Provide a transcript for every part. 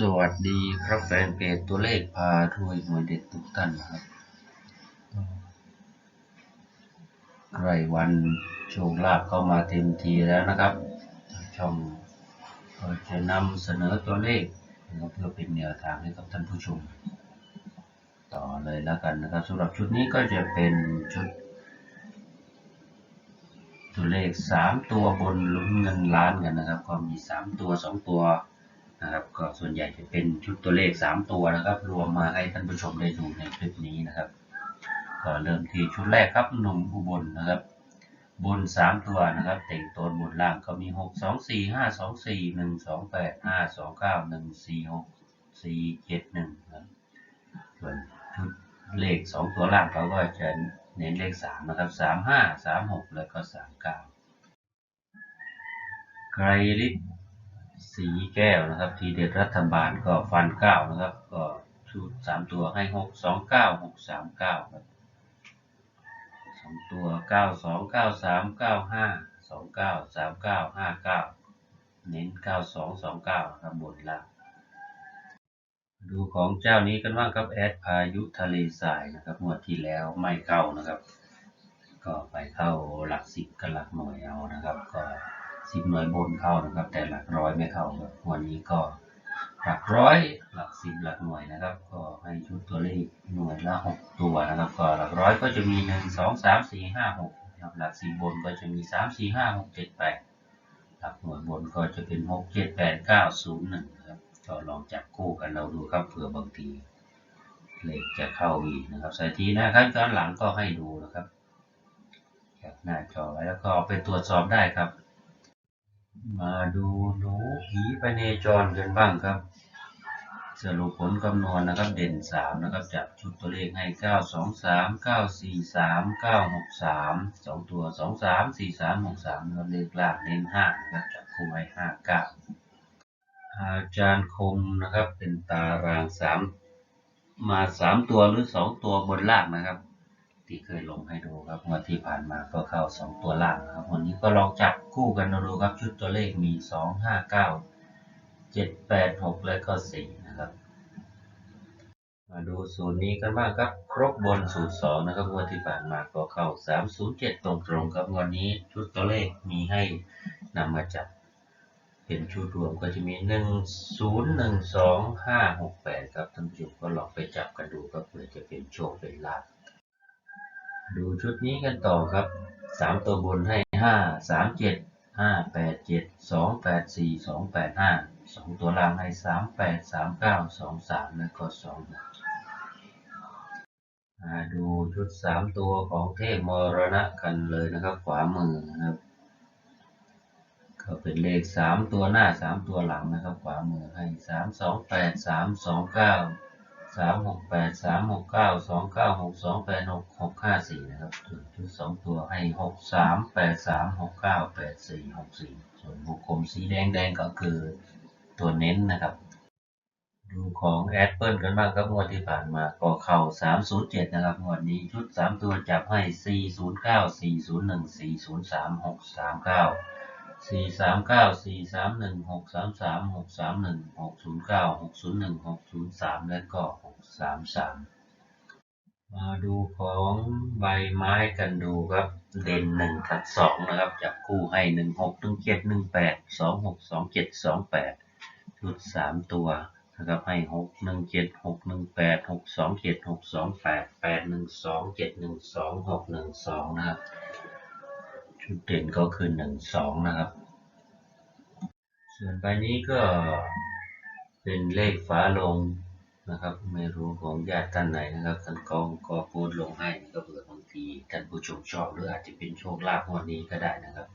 สวัสดีครับแฟนเพจตัวเลขพารวยหวยเด็ดทุกท่านนะครับใกล้วันโชคลาภเข้ามาเต็มทีแล้วนะครับช่องก็จะนำเสนอตัวเลขเพื่อเป็นแนวทางให้กับท่านผู้ชม ต่อเลยแล้วกันนะครับสำหรับชุดนี้ก็จะเป็นชุด ตัวเลขสามตัวบนลุ้นเงินล้านกันนะครับ ก็มีสามตัวสองตัว นะครับก็ส่วนใหญ่จะเป็นชุดตัวเลขสามตัวนะครับ รวมมาให้ท่านผู้ชมได้ดูในคลิปนี้นะครับ ก็เริ่มที่ชุดแรกครับหนุ่มอุบลนะครับ บนสามตัวนะครับแต่งตัวบนล่างก็มีหกสองสี่ห้าสองสี่หนึ่งสองแปดห้าสองเก้าหนึ่งสี่หกสี่เจ็ดหนึ่งครับส่วนชุดเลขสองตัวล่างเขาก็จะเน้นเลขสามนะครับสามห้าสามหกแล้วก็สามเก้าไกรลิศ สีแก้วนะครับ ทีเด็ดรัฐบาลก็ฟันเก้านะครับ ก็ชุดสามตัวให้หกสองเก้าหกสามเก้าครับสองตัวเก้าสองเก้าสามเก้าห้าสองเก้าสามเก้าห้าเก้าเน้นเก้าสองสองเก้าครับบนล่างดูของเจ้านี้กันบ้างครับแอดพายุทะเลทรายนะครับงวดที่แล้วไม่เข้านะครับ ก็ไปเข้าหลักสิบกับหลักหน่วยเอานะครับ ก็ สิบหน่วยบนเข้านะครับ แต่หลักร้อยไม่เข้าครับวันนี้ก็หลักร้อยหลักสิบหลักหน่วยนะครับ ก็ให้ชุดตัวเลขหน่วยละหกตัวนะครับ ก็หลักร้อยก็จะมีหนึ่งสองสามสี่ห้าหกครับหลักสิบบนก็จะมีสามสี่ห้าหกเจ็ดแปดหลักหน่วยบนก็จะเป็นหกเจ็ดแปดเก้าศูนย์หนึ่งครับก็ลองจับคู่กันเราดูครับเผื่อบางทีเลขจะเข้าอีกนะครับใส่ทีนะครับย้อนหลังก็ให้ดูนะครับหน้าจอไว้แล้วก็เอาไปตรวจสอบได้ครับ มาดูหนูผีไปเนจรกันบ้างครับ สรุปผลคำนวณนะครับเด่นสามนะครับจับชุดตัวเลขให้เก้าสองสามเก้าสี่สามเก้าหกสามสองตัวสองสามสี่สามหกสามนะครับเลขล่างเน้นห้านะครับจับคู่ไว้ห้าเก้าอาจารย์คมนะครับเป็นตารางสามมาสามตัวหรือสองตัวบนล่างนะครับ ที่เคยลงให้ดูครับงวดที่ผ่านมาก็เข้าสองตัวล่างครับ วันนี้ก็ลองจับคู่กันดูครับชุดตัวเลขมีสองห้าเก้าเจ็ดแปดหกและก็สี่นะครับ มาดูสูตรนี้กันบ้างครับ ครบบนสูตรสองนะครับงวดที่ผ่านมาก็เข้าสามศูนย์เจ็ดตรงๆครับวันนี้ชุดตัวเลขมีให้นำมาจับเป็นชุดรวมก็จะมีหนึ่งศูนย์หนึ่งสองห้าหกแปดครับท่านผู้ชมก็ลองไปจับกันดูครับเผื่อจะเป็นโชคเป็นลาภ ดูชุดนี้กันต่อครับสามตัวบนให้ห้าสามเจ็ดห้าแปดเจ็ดสองแปดสี่สองแปดห้าสองตัวล่างให้สามแปดสามเก้าสองสามแล้วก็สองมาดูชุดสามตัวของเทพมรณะกันเลยนะครับขวามือนะครับก็เป็นเลขสามตัวหน้าสามตัวหลังนะครับขวามือให้สามสองแปด สามหกแปดสามหกเก้าสองเก้าหกสองแปดหกหกห้าสี่นะครับส่วนชุดสองตัวให้หกสามแปดสามหกเก้าแปดสี่หกสี่ส่วนวงกลมสีแดงแดงก็คือตัวเน้นนะครับ ดูของแอดเปิลกันบ้างครับงวดที่ผ่านมาก็เข้าสามศูนย์เจ็ดนะครับงวดนี้ชุดสามตัวจับให้สี่ศูนย์เก้าสี่ศูนย์หนึ่งสี่ศูนย์สามหกสามเก้า สี่สามเก้าสี่สามหนึ่งหกสามสามหกสามหนึ่งหกศูนย์เก้าหกศูนย์หนึ่งหกศูนย์สามและก็หกสามสามมาดูของใบไม้กันดูครับ เด่นหนึ่งกับสองนะครับจับคู่ให้หนึ่งหกหนึ่งเจ็ดหนึ่งแปดสองหกสองเจ็ดสองแปดชุดสามตัวนะครับให้หกหนึ่งเจ็ดหกหนึ่งแปดหกสองเจ็ดหกสองแปดแปดหนึ่งสองเจ็ดหนึ่งสองหกหนึ่งสองนะครับ ชุดเด่นก็คือหนึ่งสองนะครับ ส่วนใบนี้ก็เป็นเลขฝาลงนะครับ ไม่รู้ของญาติท่านไหนนะครับท่านกองก็พสต์ลงให้ก็เผื่อบางทีท่านผู้ชมชอบหรืออาจจะเป็นโชคลาภวันนี้ก็ได้นะครับ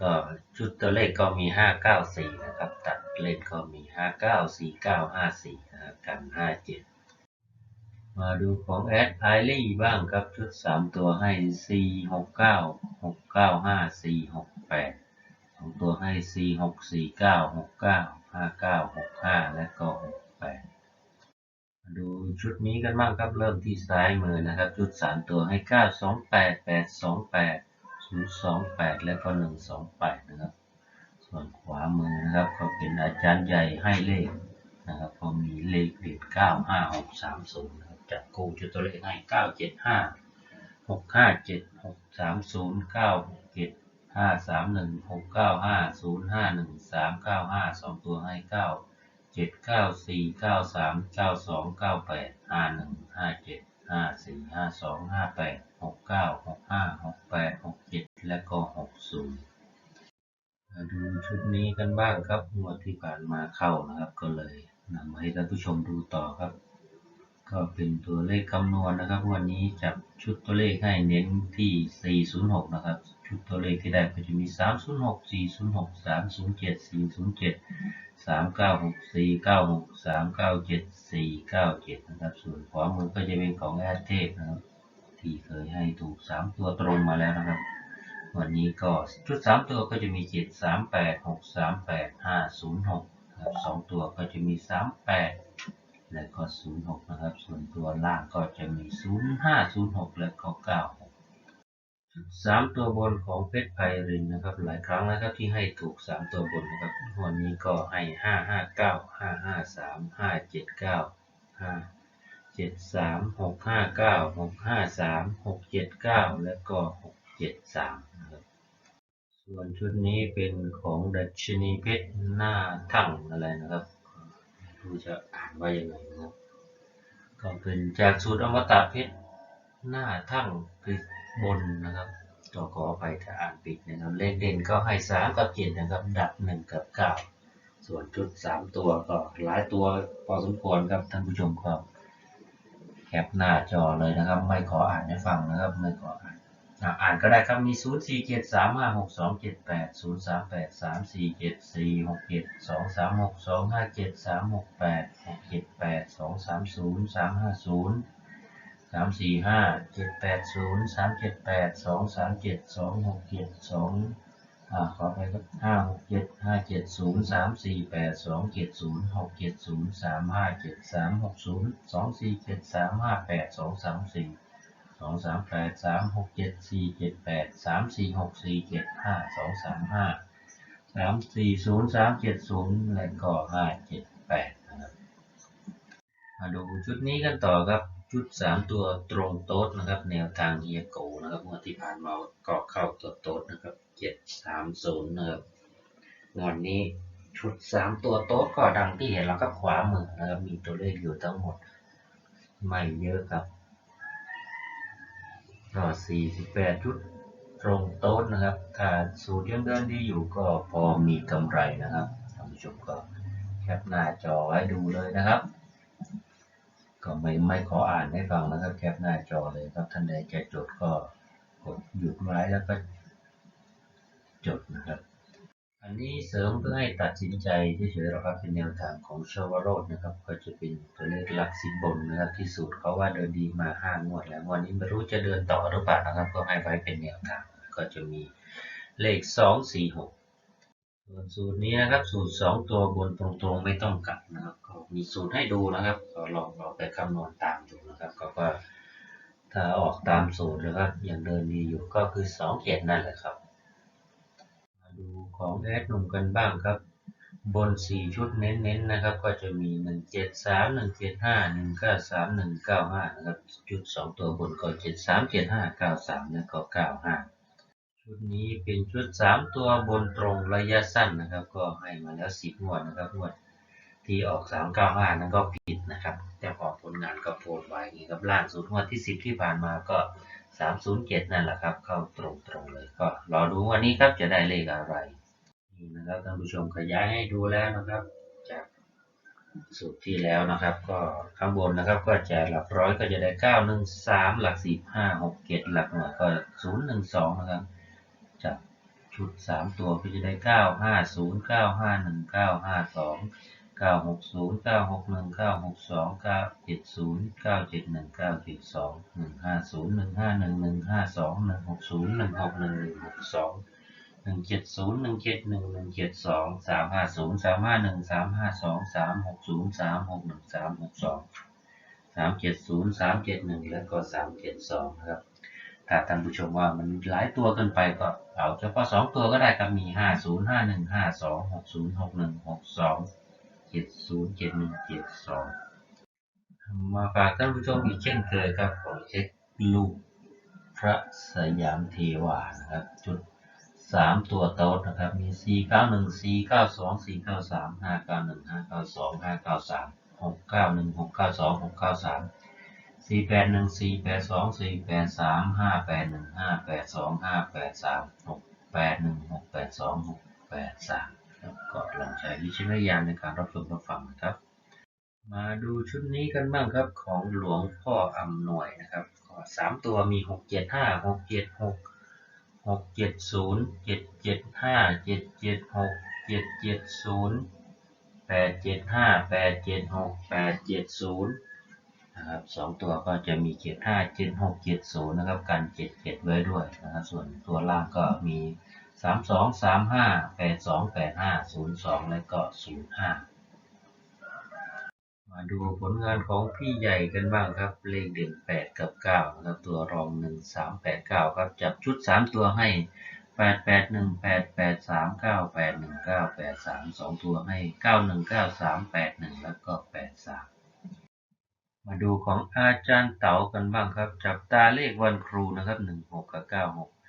ก็ชุดตัวเลขก็มีห้าเก้าสี่นะครับ ตัดเลขก็มีห้าเก้าสี่เก้าห้าสี่นะครับกันห้าเจ็ด มาดูของแอดไพรี่บ้างครับ ชุด 3 ตัวให้ C 6 9 6 9 5 C 6 8งตัวให้ C 6 4 9 6 9 5 9 6 5 และก็ 6 8 มาดูชุดนี้กันบ้างครับเริ่มที่ซ้ายมือนะครับ ชุด 3 ตัวให้ 9 2 8 8 2 8 0 2 8 และก็ 1 2 8 นะครับ ส่วนขวามือนะครับ ก็เป็นอาจารย์ใหญ่ให้เลขนะครับ ก็มีเลขเด็ด9 5 6 3 0 จับคู่ชุดตัวเลขให้เก้าเจ็ดห้าหกห้าเจ็ดหกสามศูนย์เก้าหกเจ็ดห้าสามหนึ่งหกเก้าห้าศูนย์ห้าหนึ่งสามเก้าห้าสองตัวให้เก้าเจ็ดเก้าสี่เก้าสามเก้าสองเก้าแปดห้าหนึ่งห้าเจ็ดห้าสี่ห้าสองห้าแปดหกเก้าหกห้าหกแปดหกเจ็ดและก็หกศูนย์มาดูชุดนี้กันบ้างครับงวดที่ผ่านมาเข้านะครับ ก็เลยนำมาให้ท่านผู้ชมดูต่อครับ ก็เป็นตัวเลขคำนวณนะครับ วันนี้จับชุดตัวเลขให้เน้นที่ 406 นะครับ ชุดตัวเลขที่ได้ก็จะมี 306 406 307 407 396 496 397 497 นะครับ ส่วนขวามือก็จะเป็นของแอดเทพนะครับ ที่เคยให้ถูก 3 ตัวตรงมาแล้วนะครับ วันนี้ก็ชุดสามตัวก็จะมีเจ็ดสามแปดหกสามแปดห้าศูนย์หกครับสองตัวก็จะมีสาม แปดและก็ศูนะครับ ส่วนตัวล่างก็จะมีศูนย์ห้าศูนย์หกและก็เก้าหกชุดสามตัวบนของเพชรไพรินนะครับ หลายครั้งนะครับที่ให้ถูกสามตัวบนนะครับวันนี้ก็ให้ห้าห้าเก้าห้าห้าสามห้าเจ็ดเก้าห้าเจ็ดสามหกห้าเก้าหกห้าสามหกเจ็ดเก้าและก็หกเจ็ดสามนะครับส่วนชุดนี้เป็นของดัชนีเพชรหน้าทั่งอะไรนะครับ ไม่รู้จะอ่านว่ายังไงนะครับก็เป็นจากสูตรอมตะเพชรหน้าทั่งคือบนนะครับตัวขอไปถ้าอ่านผิดนะครับเลขเด่นก็ให้สามกับเจ็ดนะครับ ดับหนึ่งกับเก้าส่วนชุดสามตัวก็หลายตัวพอสมควรครับท่านผู้ชมครับแคปหน้าจอเลยนะครับ ไม่ขออ่านให้ฟังนะครับ ไม่ขออ่าน อ่านก็ได้ครับมี 0 4 7 3 5 6 2 7 8 0 3 8 3 4 7 4 6 7 2 3 6 2 5 7 3 6 8 6 7 8 2 3 0 3 5 0 3 4 5 7 8 0 3 7 8 2 3 7 2 6 7 2อ่าขอไปครับ5 6 7 5 7 0 3 4 8 2 7 0 6 7 0 3 5 7 3 6 0 2 4 7 3 5 8 2 3 4 สองสามแปดสามหกเจ็ดสี่เจ็ดแปดสามสี่หกสี่เจ็ดห้าสองสามห้าสามสี่ศูนย์สามเจ็ดศูนย์และก็ห้าเจ็ดแปดนะครับมาดูชุดนี้กันต่อครับชุดสามตัวตรงโต๊ดนะครับ แนวทางเฮียโกนะครับเมื่อที่ผ่านมาก็เข้าตัวโต๊ดนะครับเจ็ดสามศูนย์นะครับงวดนี้ชุดสามตัวโต๊ดก็ดังที่เห็นแล้วก็ขวามือนะครับมีตัวเลขอยู่ทั้งหมดไม่เยอะครับ ก็สี่สิบแปดชุดตรงโต๊ดนะครับ ถ้าสูตรยังเดินดีอยู่ก็พอมีกำไรนะครับท่านผู้ชมก็แคปหน้าจอไว้ดูเลยนะครับ ก็ไม่ไม่ขออ่านให้ฟังนะครับ แคปหน้าจอเลยครับท่านใดจะจดก็กดหยุดไว้แล้วก็จดนะครับ อันนี้เสริมเพื่อให้ตัดสินใจเฉยๆหรอครับเป็นแนวทางของชาวโรดนะครับ ก็จะเป็นตัวเลขหลักสิบบนนะครับที่สูตรเขาว่าเดินดีมาห้างวดแล้ววันนี้ไม่รู้จะเดินต่อหรือเปล่านะครับ ก็ให้ไว้เป็นแนวทางก็จะมีเลขสองสี่หกส่วนสูตรนี้นะครับสูตรสองตัวบนตรงๆไม่ต้องกลับนะครับก็มีสูตรให้ดูนะครับก็ลองเอาไปคำนวณตามดูนะครับก็ว่าถ้าออกตามสูตรนะครับยังเดินดีอยู่ก็คือสองเจ็ดนั่นแหละครับ ดูของแอดหนุ่มกันบ้างครับ บน 4 ชุดเน้นๆนะครับ ก็จะมี 1 7 3 1 7 5 1 9 3 1 9 5 นะครับ ชุด 2 ตัวบนก็ 7 3 7 5 9 3 แล้วก็ 95 ชุดนี้เป็นชุด 3 ตัวบนตรงระยะสั้นนะครับ ก็ให้มาแล้ว 10 งวดนะครับงวดที่ออก 395 นั้นก็ผิดนะครับ แต่พอผลงานก็โพสไว้นี้ครับล่าสุดงวดที่ 10 ที่ผ่านมาก็ 307 นั่นแหละครับ เข้าตรงๆเลยก็รอดูวันนี้ครับจะได้เลขอะไรนี่นะครับท่านผู้ชมขยายให้ดูแล้วนะครับ จากสูตรที่แล้วนะครับ ก็ข้างบนนะครับก็จะหลักร้อยก็จะได้เก้าหนึ่งสามหลักสิบห้าหกเจ็ดหลักหน่วยก็ศูนย์หนึ่งสองนะครับจากชุดสามตัวก็จะได้เก้าห้าศูนย์ เก้าหกศูนย์เก้าหกหนึ่งเก้าหกสองเก้าเจ็ดศูนย์เก้าเจ็ดหนึ่งเก้าเจ็ดสองหนึ่งห้าศูนย์หนึ่งห้าหนึ่งหนึ่งห้าสองหนึ่งหกศูนย์หนึ่งหกหนึ่งหนึ่งหกสองหนึ่งเจ็ดศูนย์หนึ่งเจ็ดหนึ่งหนึ่งเจ็ดสองสามห้าศูนย์สามห้าหนึ่งสามห้าสองสามหกศูนย์สามหกหนึ่งสามหกสองสามเจ็ดศูนย์สามเจ็ดหนึ่งแล้วก็สามเจ็ดสองครับถ้าท่านผู้ชมว่ามันหลายตัวเกินไปก็เอาเฉพาะสองตัวก็ได้ครับมีห้าศูนย์ห้าหนึ่งห้าสองหกศูนย์หกหนึ่งหกสอง เจ็ดศูนย์เจ็ดหนึ่งเจ็ดสองมาฝากท่านผู้ชมอีกเช่นเคยครับของเอ็กลูกพระสยามเทวานะครับ จุดสามตัวโต๊ดนะครับ มีสี่เก้าหนึ่งสี่เก้าสองสี่เก้าสามห้าเก้าหนึ่งห้าเก้าสองห้าเก้าสามหกเก้าหนึ่งหกเก้าสองหกเก้าสามสี่แปดหนึ่งสี่แปดสองสี่แปดสามห้าแปดหนึ่งห้าแปดสองห้าแปดสามหกแปดหนึ่งหกแปดสองหกแปดสาม ครับก็ลองใช้วิจารณญาณในการรับชมรับฟังนะครับ มาดูชุดนี้กันบ้างครับของหลวงพ่ออำนวยนะครับก็สามตัวมีหกเจ็ดห้าหกเจ็ดหกหกเจ็ดศูนย์เจ็ดเจ็ดห้าเจ็ดเจ็ดหกเจ็ดเจ็ดศูนย์แปดเจ็ดห้าแปดเจ็ดหกแปดเจ็ดศูนย์นะครับสองตัวก็จะมีเจ็ดห้าเจ็ดหกเจ็ดศูนย์นะครับกันเจ็ดเจ็ดไว้ด้วยนะครับส่วนตัวล่างก็มี สามสองสามห้าแปดสองแปดห้าศูนย์สองและก็ศูนย์ห้ามาดูผลงานของพี่ใหญ่กันบ้างครับ เลขเด่น8กับ9นะครับตัวรอง1 3 8 9ครับ จับชุด3ตัวให้8 8 1 8 8 3 9 8 1 9 8 3 2ตัวให้9 1 9 3 8 1แล้วก็8 3มาดูของอาจารย์เต๋ากันบ้างครับ จับตาเลขวันครูนะครับ1 6กับ9 6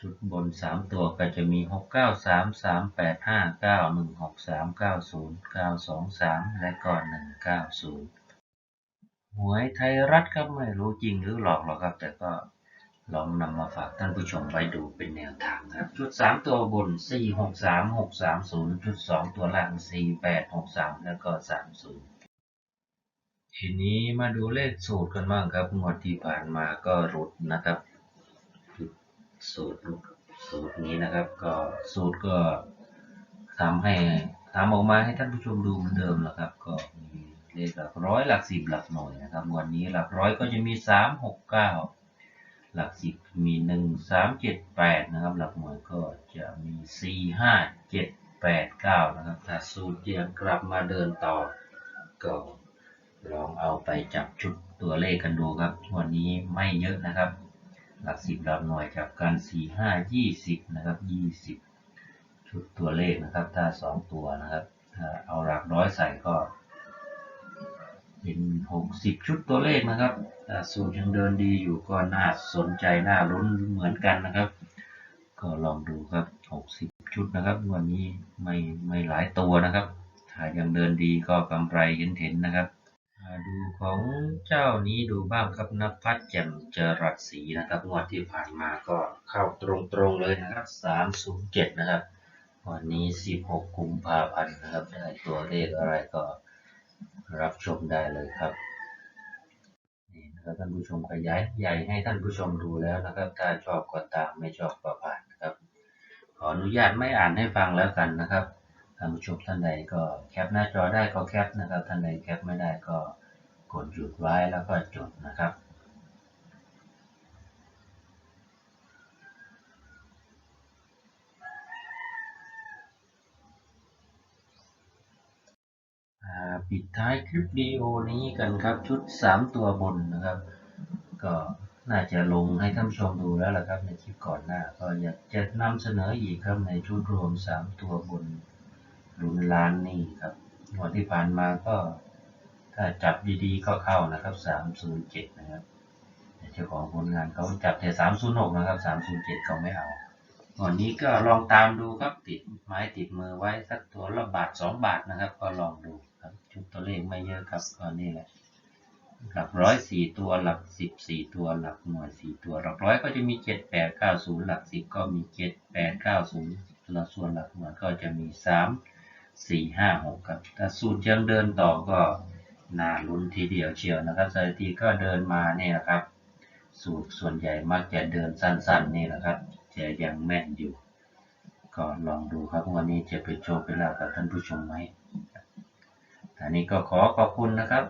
ชุดบน 3 ตัวก็จะมี 6 9 3 3 8 5 9 1 6 3 9 0 9 2 3 และก็ 190 หวยไทยรัฐครับไม่รู้จริงหรือหลอกหรอกครับ แต่ก็ลองนำมาฝากท่านผู้ชมไว้ดูเป็นแนวทางครับ ชุด 3 ตัวบน 4 6 3 6 3 0 ชุด 2 ตัวล่าง 4 8 6 3 แล้วก็ 30ทีนี้มาดูเลขสูตรกันบ้างครับงวดที่ผ่านมาก็รุดนะครับ สูตรสูตรนี้นะครับ ก็สูตรก็ทำให้ทำออกมาให้ท่านผู้ชมดูเหมือนเดิมแหละครับ ก็มีเลขหลักร้อยหลักสิบหลักหน่วยนะครับ วันนี้หลักร้อยก็จะมีสามหกเก้าหลักสิบมีหนึ่งสามเจ็ดแปดนะครับ หลักหน่วยก็จะมีสี่ห้าเจ็ดแปดเก้านะครับ ถ้าสูตรยังกลับมาเดินต่อก็ลองเอาไปจับชุดตัวเลขกันดูครับ วันนี้ไม่เยอะนะครับ หลักสิบหลักหน่วยจับกันสี่ห้ายี่สิบนะครับยี่สิบชุดตัวเลขนะครับถ้าสองตัวนะครับถ้าเอาหลักร้อยใส่ก็ เป็นหกสิบชุดตัวเลขนะครับสูตรยังเดินดีอยู่ก็น่าสนใจน่าลุ้นเหมือนกันนะครับ ก็ลองดูครับหกสิบชุดนะครับวันนี้ไม่ไม่หลายตัวนะครับถ้ายังเดินดีก็กำไรเห็นเห็นๆนะครับ ดูของเจ้านี้ดูบ้างครับนภัสแจ่มจรัสศรีนะครับงวดที่ผ่านมาก็เข้าตรงๆเลยนะครับ307นะครับ วันนี้16กุมภาพันธ์นะครับ ได้ตัวเลขอะไรก็รับชมได้เลยครับนี่นะครับท่านผู้ชมขยายใหญ่ให้ท่านผู้ชมดูแล้วนะครับ ถ้าชอบก็ตามไม่ชอบก็ผ่านนะครับ ขออนุญาตไม่อ่านให้ฟังแล้วกันนะครับท่านผู้ชมท่านใดก็แคปหน้าจอได้ก็แคปนะครับ ท่านใดแคปไม่ได้ก็ กดหยุดไว้แล้วก็จดนะครับ ปิดท้ายคลิปวิดีโอนี้กันครับชุด 3 ตัวบนนะครับ ก็น่าจะลงให้ท่านชมดูแล้วล่ะครับในคลิปก่อนหน้า ก็อยากจะนำเสนออีกครับในชุดรวม 3 ตัวบนลุ้นล้านนี่ครับงวดที่ผ่านมาก็ ถ้าจับดีๆก็เข้านะครับ 307 นะครับแต่เจ้าของผลงานเขาจับแต่ 306 นะครับ 307 เขาไม่เอาวันนี้ก็ลองตามดูครับติดไม้ติดมือไว้สักตัวละบาท 2 บาทนะครับ ก็ลองดูครับชุดตัวเลขไม่เยอะครับก็นี่แหละหลักร้อยสี่ตัวหลักสิบสี่ตัวหลักหน่วยสี่ตัว หลักร้อยก็จะมีเจ็ดแปดเก้าศูนย์หลักสิบก็มีเจ็ดแปดเก้าศูนย์แล้วส่วนหลักหน่วยก็จะมีสามสี่ห้าหกครับ ถ้าสูตรยังเดินต่อก็ น่าลุ้นทีเดียวเชียวนะครับสถิติก็เดินมาเนี่ยนะครับ สูตรส่วนใหญ่มักจะเดินสั้นๆนี่นะครับจะยังแม่นอยู่ ก็ลองดูครับวันนี้จะไปโชว์ไปลาบกับท่านผู้ชมไหมอันนี้ก็ขอขอบคุณนะครับ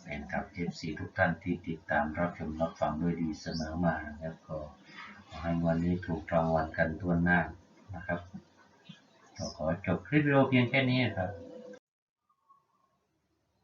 แฟนคลับ FC ทุกท่านที่ติดตามรับชมรับฟังด้วยดีเสมอมานะครับก็ขอให้วันนี้ถูกรางวัลกันทั่วหน้านะครับก็ขอจบคลิปวิดีโอเพียงแค่นี้ครับ